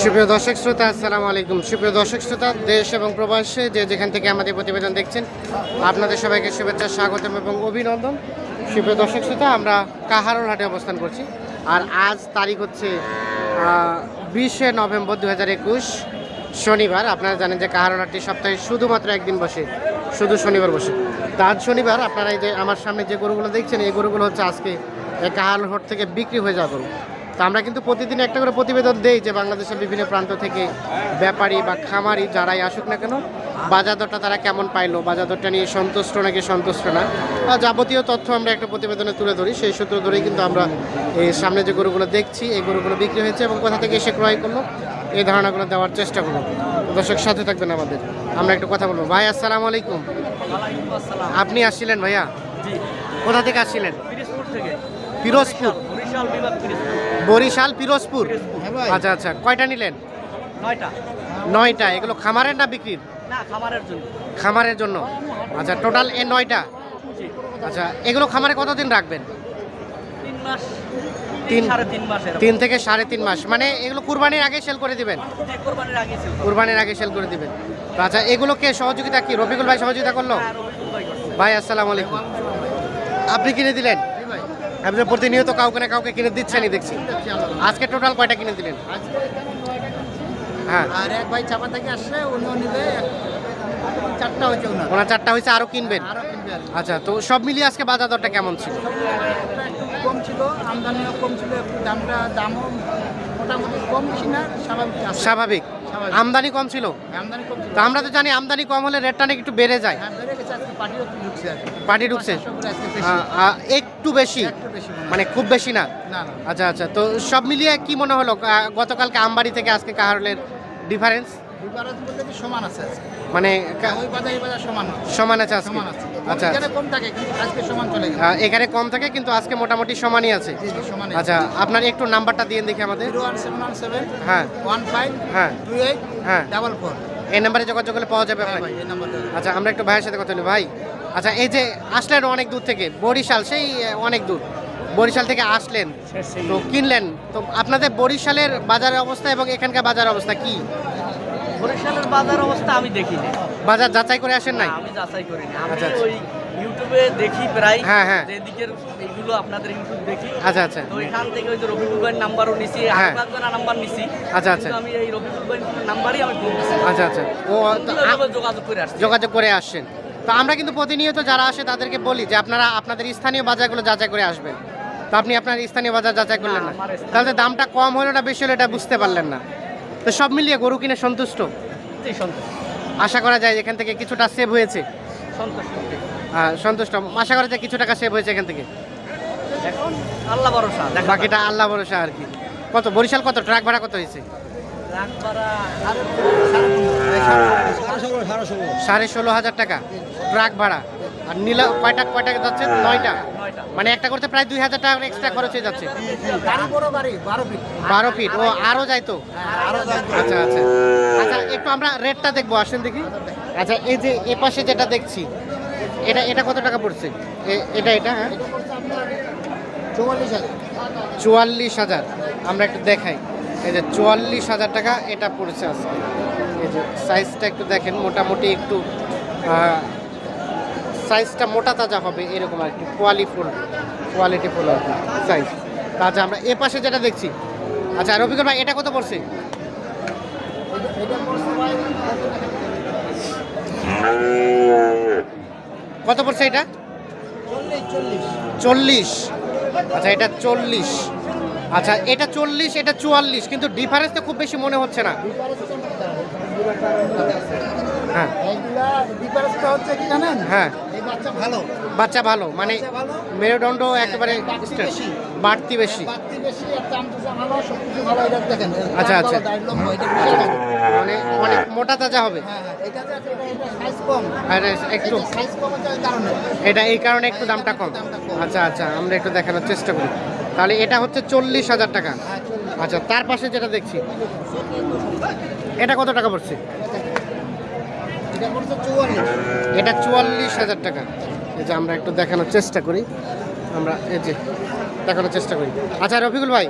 সুপ্রিয় দর্শক শ্রোতা, আসসালামু আলাইকুম। সুপ্রিয় দর্শক শ্রোতা, দেশ এবং প্রবাসে যে যেখান থেকে আমাদের প্রতিবেদন দেখছেন, আপনাদের সবাইকে শুভেচ্ছা, স্বাগতম এবং অভিনন্দন। সুপ্রিয় দর্শক শ্রোতা, আমরা কাহারোল হাটে অবস্থান করছি। আর আজ তারিখ হচ্ছে বিশে নভেম্বর দু হাজার একুশ, শনিবার। আপনারা জানেন যে কাহারোল হাটটি সপ্তাহে শুধুমাত্র একদিন বসে, শুধু শনিবার বসে। তা আজ শনিবার আপনারা এই যে আমার সামনে যে গরুগুলো দেখছেন, এই গরুগুলো হচ্ছে আজকে কাহারোল হাট থেকে বিক্রি হয়ে যাওয়া গরু। তো আমরা কিন্তু প্রতিদিন একটা করে প্রতিবেদন দেই যে বাংলাদেশের বিভিন্ন প্রান্ত থেকে ব্যাপারী বা খামারি যারাই আসুক না কেন বাজার দরটা তারা কেমন পাইলো? বাজার দরটা নিয়ে সন্তুষ্ট নাকি সন্তুষ্ট না? যাবতীয় তথ্য আমরা একটা প্রতিবেদনে তুলে ধরি সেই সূত্র ধরেই কিন্তু আমরা এই সামনে যে গরুগুলো দেখছি এই গরুগুলো বিক্রি হয়েছে এবং কোথা থেকে এসে ক্রয় করল এই ধারণাগুলো দেওয়ার চেষ্টা করব। দর্শক সাথে থাকবেন আমাদের। আমরা একটু কথা বলব। ভাই আসসালামু আলাইকুম। আপনি আসছিলেন ভাইয়া? কোথা থেকে আসছিলেন? পিরিজপুর? বরিশাল পিরিজপুর। আচ্ছা আচ্ছা কয়টা নিলেন? নয়টা। নয়টা এগুলো খামারের না বিক্রির? খামারের জন্য। আচ্ছা টোটাল এ নয়টা? আচ্ছা এগুলো খামারে কতদিন রাখবেন? তিন থেকে সাড়ে তিন মাস। মানে এগুলো কুরবানির আগে সেল করে দিবেন? কোরবানির আগে সেল করে দিবেন। তো আচ্ছা এগুলোকে সহযোগিতা কি? রফিকুল ভাই সহযোগিতা করল? ভাই করছে। ভাই আসসালামু আলাইকুম। আপনি কিনে দিলেন? আপনি প্রতিনিয়ত কাউকে না কাউকে কিনে দিচ্ছেনই দেখছি আজকে টোটাল কয়টা কিনে দিলেন হ্যাঁ আর এক ভাই চাপা থেকে আসছে উনিও নিবে চারটা হয়েছে ওনার চারটা হয়েছে আরও কিনবেন। আচ্ছা তো সব মিলিয়ে আজকে বাজার দরটা কেমন ছিল কম ছিল আমদানিও কম ছিল দামটা দামও মোটামুটি কম বেশি না। স্বাভাবিক স্বাভাবিক। আমদানি কম ছিল। আমদানি কম ছিল। তো আমরা তো জানি আমদানি কম হলে রেটটা নাকি একটু বেড়ে যায়। হ্যাঁ পার্টি ঢুকছে। একটু বেশি? মনে খুব বেশি না? আচ্ছা আচ্ছা। তো সব মিলিয়ে কি মনে হলো গতকালকে আমবাড়ি থেকে আজকে কাহারলের ডিফারেন্স সমান আছে মানে ওই বাজার এই বাজার সমান সমান আছে আজকে? আচ্ছা। এখানে কম থাকে কিন্তু আজকে সমান চলে গেছে। এখানে কম থাকে কিন্তু আজকে মোটামুটি সমানই আছে। জি জি সমান আচ্ছা আপনার একটু নাম্বারটা দিয়ে দেখি আমাদের। হ্যাঁ। ওয়ান ফাইভ হ্যাঁ। টু এইট হ্যাঁ। Double four. এই নাম্বারে যোগাযোগ করলে পাওয়া যাবে হ্যাঁ ভাই। আচ্ছা আমরা একটু ভাইয়ের সাথে কথা বলি। ভাই আচ্ছা এই যে আসলেন অনেক দূর থেকে বরিশাল সেই অনেক দূর। বরিশাল থেকে আসলেন তো কিনলেন। তো আপনাদের বরিশালের বাজারের অবস্থা এবং এখানকার বাজার অবস্থা কি? বরিশালের বাজার অবস্থা আমি দেখিনি। বাজার যাচাই করে আসেন নাই? আমি যাচাই করিনি। আমি আচ্ছা, আচ্ছা। ওই ইউটিউবে দেখি প্রায়। হ্যাঁ, হ্যাঁ। যে দিকের এইগুলো আপনাদের ইউটিউব দেখি। আচ্ছা আচ্ছা। তো এখান থেকে ওই যে ভাইয়ের নাম্বারও নিছি। আর হ্যাঁ। নাম্বার নিছি। আচ্ছা, আচ্ছা। আমি এই ভাইয়ের নাম্বারই আমি ফোন আচ্ছা আচ্ছা। ও যোগাযোগ করে আসছি। যোগাযোগ করে আসছেন। তো আমরা কিন্তু প্রতিনিয়ত যারা আসে তাদেরকে বলি যে আপনারা আপনাদের স্থানীয় বাজারগুলো যাচাই করে আসবেন। তো আপনি আপনার স্থানীয় বাজার যাচাই করলেন না তাহলে দামটা কম হলো না বেশি হলো এটা বুঝতে পারলেন না? তো সব মিলিয়ে গরু কিনে সন্তুষ্ট? আশা করা যায় এখান থেকে কিছুটা সেভ হয়েছে? সন্তুষ্ট। সন্তুষ্ট। আশা করা যায় কিছু টাকা সেভ হয়েছে এখান থেকে? এখন আল্লাহ ভরসা দেখা বাকিটা আল্লাহ ভরসা আর কি। কত বরিশাল কত ট্রাক ভাড়া কত হয়েছে? সাড়ে ষোলো হাজার টাকা। ট্রাক ভাড়া। আর নীলা কয়টা কয়টা যাচ্ছে? নয়টা। নয়টা। মানে একটা করতে প্রায় দুই হাজার টাকা এক্সট্রা খরচ হয়ে যাচ্ছে। বারো ফিট ও আরও যাইতো আরও যায় আচ্ছা আচ্ছা। আচ্ছা একটু আমরা রেটটা দেখব আসেন দেখি। আচ্ছা এই যে এ পাশে যেটা দেখছি এটা এটা কত টাকা পড়ছে? এটা এটা হ্যাঁ? চৌয়াল্লিশ হাজার। চুয়াল্লিশ হাজার। আমরা একটু দেখাই। এই যে চুয়াল্লিশ হাজার টাকা এটা পড়েছে আজকে। এই যে সাইজটা একটু দেখেন মোটামুটি একটু সাইজটা মোটা তাজা হবে এরকম আর কি। কোয়ালিফুল কোয়ালিটি ফুল আর কি সাইজ আচ্ছা আমরা এ পাশে যেটা দেখছি। আচ্ছা রবিকুল ভাই এটা কত পড়ছে? কত পড়ছে এটা? চল্লিশ। আচ্ছা এটা চল্লিশ। আচ্ছা এটা চল্লিশ এটা চুয়াল্লিশ কিন্তু ডিফারেন্স তো খুব বেশি মনে হচ্ছে না। হ্যাঁ। ডিফারেন্সটা হচ্ছে কি জানেন? হ্যাঁ। বাচ্চা ভালো। বাচ্চা ভালো মানে মেরুদণ্ড একেবারে বাড়তি বেশি। আচ্ছা, আচ্ছা। মানে অনেক মোটা তাজা হবে। হ্যাঁ হ্যাঁ একটু এটা এই কারণে একটু দামটা কম। আচ্ছা আচ্ছা আমরা একটু দেখানোর চেষ্টা করি। তাহলে এটা হচ্ছে চল্লিশ হাজার টাকা। হ্যাঁ আচ্ছা তার পাশে যেটা দেখছি এটা কত টাকা পড়ছে? এটা চুয়াল্লিশ। হাজার টাকা। এই যে আমরা একটু দেখানোর চেষ্টা করি। আমরা এই যে দেখানোর চেষ্টা করি। আচ্ছা রফিকুল ভাই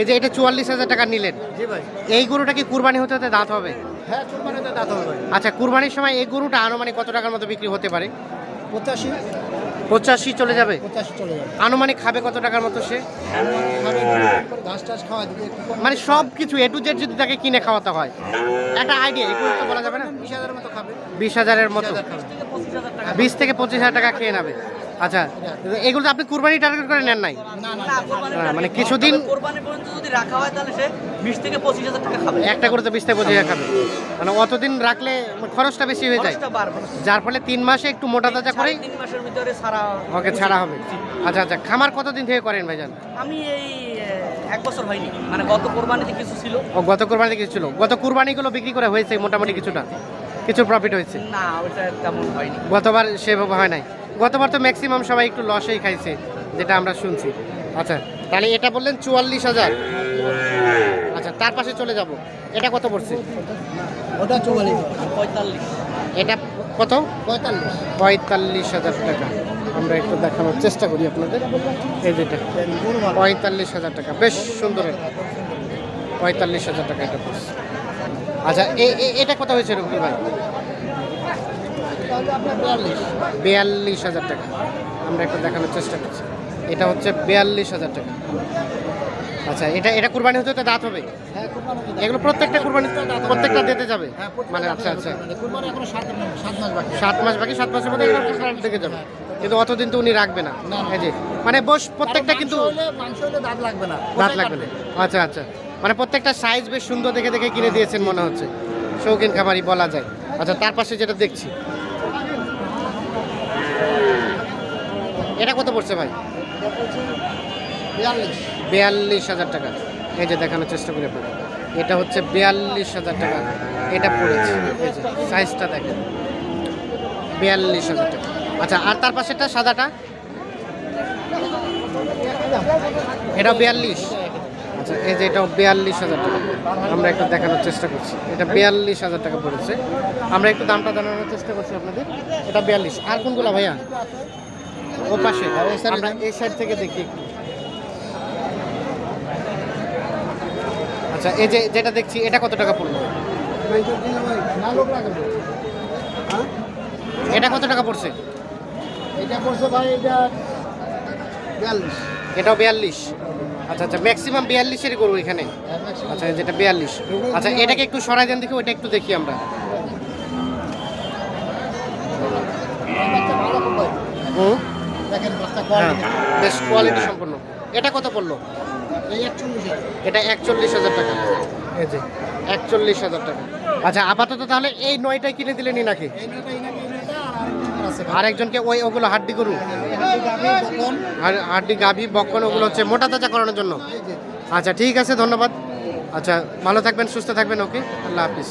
এই যে এটা চুয়াল্লিশ হাজার টাকা নিলেন। এই গরুটা কি কুরবানি হতে হতে দাঁত হবে? হ্যাঁ দাঁত হবে আচ্ছা কুরবানির সময় এই গরুটা আনুমানিক কত টাকার মতো বিক্রি হতে পারে? পঁচাশি। পঁচাশি চলে যাবে? পঁচাশি চলে যাবে। আনুমানিক খাবে কত টাকার মতো সে? ঘাস টাস খাওয়া মানে সব কিছু এ টু জেড যদি তাকে কিনে খাওয়াতে হয়। একটা আইডিয়া এগুলো তো বলা যাবে না? বিশ হাজারের মতো খাবে। বিশ হাজারের মতো। বিশ থেকে পঁচিশ হাজার টাকা খেয়ে নেবে। আচ্ছা এগুলো আপনি কুরবানি টার্গেট করে নেন নাই? মানে কিছুদিন- কোরবানি পর্যন্ত যদি রাখা হয় তাহলে সে বিশ থেকে পঁচিশ হাজার টাকা খাবে। একটা করে তো বিশ থেকে পঁচিশ হাজার খাবে। মানে অতদিন রাখলে খরচটা বেশি হয়ে যায়। যার ফলে তিন মাসে একটু মোটা তাজা করে তিন মাসের ভিতরে সারা ওকে ছাড়া হবে। আচ্ছা আচ্ছা খামার কতদিন থেকে করেন ভাইজান? আমি এই এক বছর হয়নি। মানে গত কোরবানিতে কিছু ছিল। ও গত কোরবানিতে কিছু ছিল। গত কোরবানিগুলো বিক্রি করে হয়েছে মোটামুটি কিছুটা। কিছু প্রফিট হয়েছে। না ওটা তেমন হয়নি। গতবার সেভাবে হয় নাই। গতবার তো ম্যাক্সিমাম সবাই একটু লসেই খাইছে যেটা আমরা শুনছি। আচ্ছা তাহলে এটা বললেন চুয়াল্লিশ হাজার। আচ্ছা তার পাশে চলে যাব। এটা কত পড়ছে? ওটা চুয়াল্লিশ। পঁয়তাল্লিশ। এটা কত? পঁয়তাল্লিশ। পঁয়তাল্লিশ হাজার টাকা। আমরা একটু দেখানোর চেষ্টা করি আপনাদের। এই যেটা পঁয়তাল্লিশ হাজার টাকা। বেশ সুন্দর। পঁয়তাল্লিশ হাজার টাকা এটা পড়ছে। আচ্ছা এটা কত হয়েছে রুকি ভাই? বিয়াল্লিশ হাজার টাকা। আমরা একটু দেখানোর চেষ্টা করছি। এটা হচ্ছে বিয়াল্লিশ হাজার টাকা। আচ্ছা এটা এটা কুরবানি হতে তো দাঁত হবে? হ্যাঁ এগুলো প্রত্যেকটা কুরবানি প্রত্যেকটা দিতে যাবে? হ্যাঁ, মানে আচ্ছা আচ্ছা। এখনও সাত মাস বাকি। সাত মাসের মধ্যে এগুলো কুরবানি থেকে যাবে। কিন্তু অতদিন তো উনি রাখবে না। এই যে মানে বস প্রত্যেকটা কিন্তু দাঁত লাগবে না। দাঁত লাগবে না। আচ্ছা আচ্ছা। মানে প্রত্যেকটা সাইজ বেশ সুন্দর দেখে দেখে কিনে দিয়েছেন মনে হচ্ছে। শৌখিন খামারি বলা যায়। আচ্ছা তার পাশে যেটা দেখছি। এটা কত পড়ছে ভাই? বিয়াল্লিশ হাজার টাকা। এই যে দেখানোর চেষ্টা করি আপনাকে এটা হচ্ছে বিয়াল্লিশ হাজার টাকা। এটা পড়েছে। সাইজটা দেখেন। বিয়াল্লিশ হাজার টাকা। আচ্ছা আর তার পাশেটা সাদাটা? এটা বিয়াল্লিশ। আচ্ছা এই যে এটা বিয়াল্লিশ হাজার টাকা আমরা একটু দেখানোর চেষ্টা করছি। এটা বিয়াল্লিশ হাজার টাকা পড়েছে। আমরা একটু দামটা জানানোর চেষ্টা করছি আপনাদের। এটা বিয়াল্লিশ। আর কোনগুলো ভাইয়া? ও পাশে। আমরা এই সাইড থেকে দেখি একটু। আচ্ছা এই যে যেটা দেখছি এটা কত টাকা পড়ল? হ্যাঁ এটা কত টাকা পড়ছে? এটা পড়ছে ভাই এটা বিয়াল্লিশ। এটাও বিয়াল্লিশ। আচ্ছা আচ্ছা ম্যাক্সিমাম বিয়াল্লিশেরই করব এখানে? আচ্ছা যেটা বিয়াল্লিশ। আচ্ছা এটাকে একটু সরাই দেন দেখি ওটা একটু দেখি আমরা। হ্যাঁ কোয়ালিটি বেশ কোয়ালিটি সম্পন্ন। এটা কত পড়ল? এটা একচল্লিশ হাজার টাকা। এই যে। একচল্লিশ হাজার টাকা। আচ্ছা আপাতত তাহলে এই নয়টাই কিনে দিলেনি নাকি আর একজনকে ওই ওগুলো হাড্ডি গরু? হাড্ডি গাভী, বকন, ওগুলো হচ্ছে মোটা তাজা করানোর জন্য। আচ্ছা ঠিক আছে ধন্যবাদ। আচ্ছা ভালো থাকবেন সুস্থ থাকবেন ওকে? আল্লাহ হাফিজ।